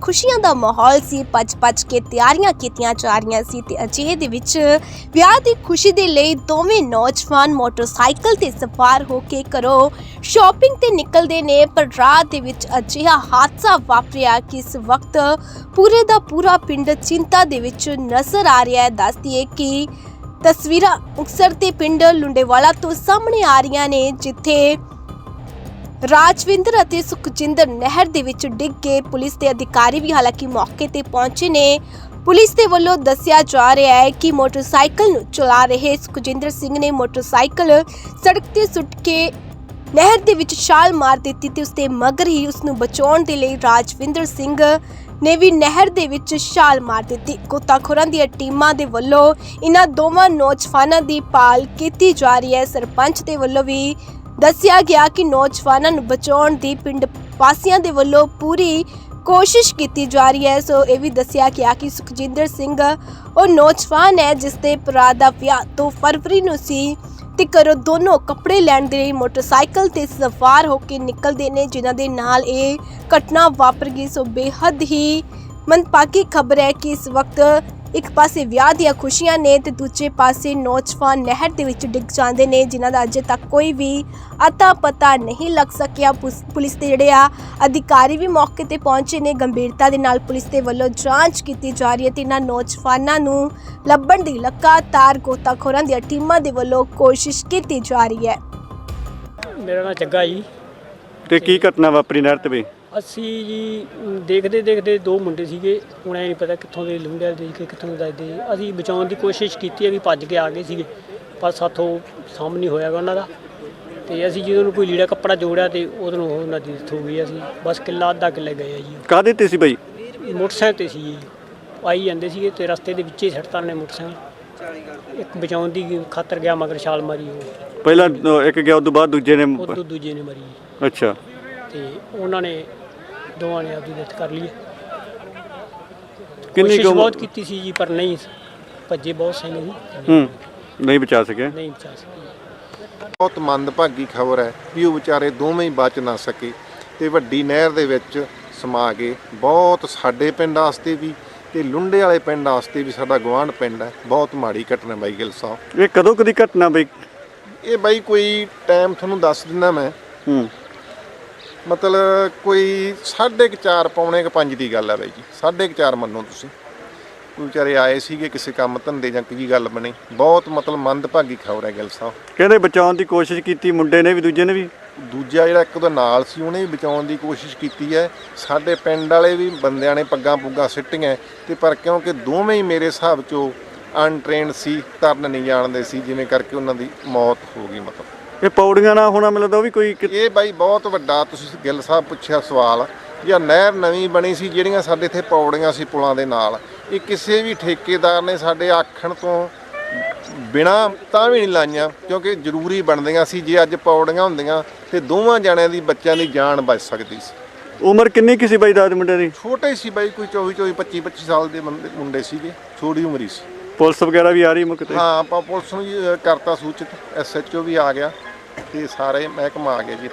ਖੁਸ਼ੀਆਂ ਦਾ ਮਾਹੌਲ ਸੀ ਪੱਜ-ਪੱਜ ਕੇ ਤਿਆਰੀਆਂ ਕੀਤੀਆਂ ਜਾ ਰਹੀਆਂ ਸੀ ਤੇ ਅਜਿਹੇ ਦੇ ਵਿੱਚ ਵਿਆਹ ਦੀ ਖੁਸ਼ੀ ਦੇ ਲਈ ਦੋਵੇਂ ਨੌਜਵਾਨ ਮੋਟਰਸਾਈਕਲ ਤੇ ਸਵਾਰ ਹੋ ਕੇ ਘਰੋਂ ਸ਼ਾਪਿੰਗ ਤੇ ਨਿਕਲਦੇ ਨੇ, ਪਰ ਰਾਤ ਦੇ ਵਿੱਚ ਅਜਿਹਾ ਹਾਦਸਾ ਵਾਪਰਿਆ ਕਿ ਇਸ ਵਕਤ ਪੂਰੇ ਦਾ ਪੂਰਾ ਪਿੰਡ ਚਿੰਤਾ ਦੇ ਵਿੱਚ ਨਜ਼ਰ ਆ ਰਿਹਾ ਹੈ। ਦੱਸਦੀਏ ਕਿ ਤਸਵੀਰਾਂ ਮੁਕਤਸਰ ਤੇ ਪਿੰਡ ਲੁੰਡੇਵਾਲਾ ਤੋਂ ਸਾਹਮਣੇ ਆ ਰਹੀਆਂ ਨੇ, ਜਿੱਥੇ ਰਾਜਵਿੰਦਰ ਅਤੇ ਸੁਖਜਿੰਦਰ ਨਹਿਰ ਦੇ ਵਿੱਚ ਡਿੱਗ ਗਏ ਪੁਲਿਸ ਦੇ ਅਧਿਕਾਰੀ ਵੀ ਹਾਲਾਂਕਿ ਮੌਕੇ ਤੇ ਪਹੁੰਚੇ ਨੇ। ਪੁਲਿਸ ਦੇ ਵੱਲੋਂ ਦੱਸਿਆ ਜਾ ਰਿਹਾ ਹੈ ਕਿ ਮੋਟਰਸਾਈਕਲ ਨੂੰ ਚਲਾ ਰਹੇ ਸੁਖਜਿੰਦਰ ਸਿੰਘ ਨੇ ਮੋਟਰਸਾਈਕਲ ਸੜਕ ਤੇ ਸੁੱਟ ਕੇ ਨਹਿਰ ਦੇ ਵਿੱਚ ਛਾਲ ਮਾਰ ਦਿੱਤੀ ਤੇ ਉਸਦੇ ਮਗਰ ਹੀ ਉਸ ਨੂੰ ਬਚਾਉਣ ਦੇ ਲਈ ਰਾਜਵਿੰਦਰ ਸਿੰਘ ਨੇ ਵੀ ਨਹਿਰ ਦੇ ਵਿੱਚ ਛਾਲ ਮਾਰ ਦਿੱਤੀ। ਗੋਤਾਖੋਰਾਂ ਦੀਆਂ ਟੀਮਾਂ ਦੇ ਵੱਲੋਂ ਇਹਨਾਂ ਦੋਵਾਂ ਨੌਜਵਾਨਾਂ ਦੀ ਭਾਲ ਕੀਤੀ ਜਾ ਰਹੀ ਹੈ। ਸਰਪੰਚ ਦੇ ਵੱਲੋਂ ਵੀ ਦੱਸਿਆ ਗਿਆ ਕਿ ਨੌਜਵਾਨਾਂ ਨੂੰ ਬਚਾਉਣ ਦੀ ਪਿੰਡ ਵਾਸੀਆਂ ਦੇ ਵੱਲੋਂ ਪੂਰੀ ਕੋਸ਼ਿਸ਼ ਕੀਤੀ ਜਾ ਰਹੀ ਹੈ। ਸੋ ਇਹ ਵੀ ਦੱਸਿਆ ਗਿਆ ਕਿ ਸੁਖਜਿੰਦਰ ਸਿੰਘ ਉਹ ਨੌਜਵਾਨ ਹੈ, ਜਿਸ ਦੇ ਭਰਾ ਦਾ ਵਿਆਹ 2 ਫਰਵਰੀ ਨੂੰ ਸੀ ਤੇ ਘਰੋਂ ਦੋਨੋਂ ਕੱਪੜੇ ਲੈਣ ਦੇ ਲਈ ਮੋਟਰਸਾਈਕਲ ਤੇ ਸਵਾਰ ਹੋ ਕੇ ਨਿਕਲਦੇ ਨੇ, ਜਿਨ੍ਹਾਂ ਦੇ ਨਾਲ ਇਹ ਘਟਨਾ ਵਾਪਰ ਗਈ। ਸੋ ਬੇਹੱਦ ਹੀ ਮੰਦਭਾਗੀ ਖਬਰ ਹੈ ਕਿ ਇਸ ਵਕਤ ਇੱਕ ਪਾਸੇ ਵਿਆਹ ਦੀਆਂ ਖੁਸ਼ੀਆਂ ਨੇ ਤੇ ਦੂਜੇ ਪਾਸੇ ਨੌਜਵਾਨ ਨਹਿਰ ਦੇ ਵਿੱਚ ਡਿੱਗ ਜਾਂਦੇ ਨੇ ਜਿਨ੍ਹਾਂ ਦਾ ਅਜੇ ਤੱਕ ਕੋਈ ਵੀ ਅਤਾ ਪਤਾ ਨਹੀਂ ਲੱਗ ਸਕਿਆ। ਪੁਲਿਸ ਦੇ ਜਿਹੜੇ ਆ ਅਧਿਕਾਰੀ ਵੀ ਮੌਕੇ ਤੇ ਪਹੁੰਚੇ ਨੇ। ਗੰਭੀਰਤਾ ਦੇ ਨਾਲ ਪੁਲਿਸ ਦੇ ਵੱਲੋਂ ਜਾਂਚ ਕੀਤੀ ਜਾ ਰਹੀ ਹੈ ਤੇ ਇਹਨਾਂ ਨੌਜਵਾਨਾਂ ਨੂੰ ਲੱਭਣ ਦੀ ਲਗਾਤਾਰ ਗੋਤਾਖੋਰਾਂ ਦੀਆਂ ਟੀਮਾਂ ਦੇ ਵੱਲੋਂ ਕੋਸ਼ਿਸ਼ ਕੀਤੀ ਜਾ ਰਹੀ ਹੈ। ਮੇਰਾ ਨਾਮ ਜੱਗਾ ਜੀ। ਤੇ ਕੀ ਘਟਨਾ ਵਾਪਰੀ ਨਹਿਰ ਤੇ ਬਈ ਅਸੀਂ ਜੀ ਦੇਖਦੇ ਦੇਖਦੇ ਦੋ ਮੁੰਡੇ ਸੀਗੇ। ਹੁਣ ਐ ਨਹੀਂ ਪਤਾ ਕਿੱਥੋਂ ਦੇ ਲੁੰਡਿਆਂ ਦੇ ਕਿ ਕਿੱਥੋਂ ਦੇ ਦੱਸਦੇ। ਅਸੀਂ ਬਚਾਉਣ ਦੀ ਕੋਸ਼ਿਸ਼ ਕੀਤੀ ਹੈ ਵੀ ਭੱਜ ਕੇ ਆ ਗਏ ਸੀਗੇ ਪਰ ਸਾਥੋਂ ਸਾਹਮਣੇ ਹੋਇਆਗਾ ਉਹਨਾਂ ਦਾ। ਤੇ ਅਸੀਂ ਜਦੋਂ ਨੂੰ ਕੋਈ ਲੀੜਾ ਕੱਪੜਾ ਜੋੜਿਆ ਤੇ ਉਦੋਂ ਉਹਨਾਂ ਦੀ death ਹੋ ਗਈ ਅਸੀਂ। ਬਸ ਕਿੱਲਾ ਅੱਧਾ ਕਿੱਲੇ ਗਏ ਆ ਜੀ। ਕਾਹਦੇ ਤੇ ਸੀ ਬਈ? ਮੋਟਰਸਾਈਕਲ ਤੇ ਸੀ ਜੀ। ਆਈ ਜਾਂਦੇ ਸੀਗੇ ਤੇ ਰਸਤੇ ਦੇ ਵਿੱਚ ਹੀ ਸੜਤਾਂ ਨੇ ਮੋਟਰਸਾਈਕਲ। ਇੱਕ ਬਚਾਉਣ ਦੀ ਖਾਤਰ ਗਿਆ ਮਗਰ ਛਾਲ ਮਾਰੀ ਉਹ। ਪਹਿਲਾਂ ਇੱਕ ਗਿਆ ਉਦੋਂ ਬਾਅਦ ਦੂਜੇ ਨੇ ਉਦੋਂ ਦੂਜੇ ਨੇ ਮਰੀ। ਅੱਛਾ। ਤੇ ਉਹਨਾਂ ਨੇ ਦੋਵਾਂ ਨੇ ਆਪਦੀ ਡੈਥ ਕਰ ਲਈ ਹੈ। ਕਿੰਨੀ ਕੋਸ਼ਿਸ਼ ਬਹੁਤ ਕੀਤੀ ਸੀ ਜੀ ਪਰ ਨਹੀਂ ਭੱਜੇ ਬਹੁਤ ਸਹੀ ਨਹੀਂ। ਹੂੰ ਨਹੀਂ ਬਚਾ ਸਕੇ ਨਹੀਂ ਬਚਾ ਸਕੇ ਬਹੁਤ ਮੰਦਭਾਗੀ ਖਬਰ ਹੈ ਵੀ ਉਹ ਵਿਚਾਰੇ ਦੋਵੇਂ ਹੀ ਬਚ ਨਾ ਸਕੇ ਤੇ ਵੱਡੀ ਨਹਿਰ ਦੇ ਵਿੱਚ ਸਮਾ ਗਏ। ਬਹੁਤ ਸਾਡੇ ਪਿੰਡ ਵਾਸਤੇ ਵੀ ਤੇ ਲੁੰਡੇ ਵਾਲੇ ਪਿੰਡ ਵਾਸਤੇ ਵੀ ਸਾਡਾ ਗਵਾਂਢ ਪਿੰਡ ਹੈ। ਬਹੁਤ ਮਾੜੀ ਘਟਨਾ ਬਾਈ ਗਿੱਲ ਸਾਹਿਬ। ਇਹ ਕਦੋਂ ਕਦੀ ਘਟਨਾ ਬਈ? ਇਹ ਬਾਈ ਕੋਈ ਟਾਈਮ ਤੁਹਾਨੂੰ ਦੱਸ ਦਿੰਦਾ ਮੈਂ। ਹੂੰ। ਮਤਲਬ ਕੋਈ 4:30 ਪੌਣੇ 5 ਦੀ ਗੱਲ ਹੈ ਬਾਈ ਜੀ 4:30 ਮੰਨੋ ਤੁਸੀਂ। ਕੋਈ ਵਿਚਾਰੇ ਆਏ ਸੀਗੇ ਕਿਸੇ ਕੰਮ ਧੰਦੇ ਜਾਂ ਕੀ ਗੱਲ ਬਣੀ ਬਹੁਤ ਮਤਲਬ ਮੰਦਭਾਗੀ ਖਬਰ ਹੈ ਗਿੱਲ ਸਾਹਿਬ। ਕਹਿੰਦੇ ਬਚਾਉਣ ਦੀ ਕੋਸ਼ਿਸ਼ ਕੀਤੀ ਮੁੰਡੇ ਨੇ ਵੀ ਦੂਜੇ ਨੇ ਵੀ? ਦੂਜਾ ਜਿਹੜਾ ਇੱਕ ਉਹਦਾ ਨਾਲ ਸੀ ਉਹਨੇ ਵੀ ਬਚਾਉਣ ਦੀ ਕੋਸ਼ਿਸ਼ ਕੀਤੀ ਹੈ। ਸਾਡੇ ਪਿੰਡ ਵਾਲੇ ਵੀ ਬੰਦਿਆਂ ਨੇ ਪੱਗਾਂ ਪੁੱਗਾਂ ਸਿੱਟੀਆਂ ਤੇ ਪਰ ਕਿਉਂਕਿ ਦੋਵੇਂ ਹੀ ਮੇਰੇ ਹਿਸਾਬ ਚੋਂ ਅਨਟ੍ਰੇਨਡ ਸੀ ਤਰਨ ਨਹੀਂ ਜਾਣਦੇ ਸੀ ਜਿਵੇਂ ਕਰਕੇ ਉਹਨਾਂ ਦੀ ਮੌਤ ਹੋ ਗਈ ਮਤਲਬ। ਇਹ ਪੌੜੀਆਂ ਨਾਲ ਹੋਣਾ ਮਿਲਦਾ ਉਹ ਵੀ ਕੋਈ ਕਿ- ਇਹ ਬਾਈ ਬਹੁਤ ਵੱਡਾ ਤੁਸੀਂ ਗਿੱਲ ਸਾਹਿਬ ਪੁੱਛਿਆ ਸਵਾਲ ਜਾਂ ਨਹਿਰ ਨਵੀਂ ਬਣੀ ਸੀ ਜਿਹੜੀਆਂ ਸਾਡੇ ਇੱਥੇ ਪੌੜੀਆਂ ਸੀ ਪੁਲਾਂ ਦੇ ਨਾਲ। ਇਹ ਕਿਸੇ ਵੀ ਠੇਕੇਦਾਰ ਨੇ ਸਾਡੇ ਆਖਣ ਤੋਂ ਬਿਨਾ ਤਾਂ ਵੀ ਨਹੀਂ ਲਾਈਆਂ ਕਿਉਂਕਿ ਜ਼ਰੂਰੀ ਬਣਦੀਆਂ ਸੀ ਜੇ ਅੱਜ ਪੌੜੀਆਂ ਹੁੰਦੀਆਂ ਤੇ ਦੋਵਾਂ ਜਣਿਆਂ ਦੀ ਬੱਚਿਆਂ ਦੀ ਜਾਨ ਬਚ ਸਕਦੀ ਸੀ। ਉਮਰ ਕਿੰਨੀ ਕਿਸੇ ਬਾਈ ਦਾਦ ਮੁੰਡੇ ਦੀ? ਛੋਟੇ ਸੀ ਬਾਈ ਕੋਈ 24 24 25 25 ਸਾਲ ਦੇ ਬੰਦੇ- ਮੁੰਡੇ ਸੀਗੇ ਛੋਟੀ ਉਮਰੀ ਸੀ। ਪੁਲਿਸ ਵਗੈਰਾ ਵੀ ਆ ਰਹੀ ਮੁੱਕ ਤੇ? ਹਾਂ ਆਪਾਂ ਪੁਲਿਸ ਨੂੰ ਅ, ਕਰਤਾ ਸੂਚਿਤ ਐਸਐਚਓ ਵੀ ਆ ਗਿਆ। ਤੇ ਸਾਰੇ ਮਹਿਕਮਾ ਆ ਗਿਆ ਜੀ।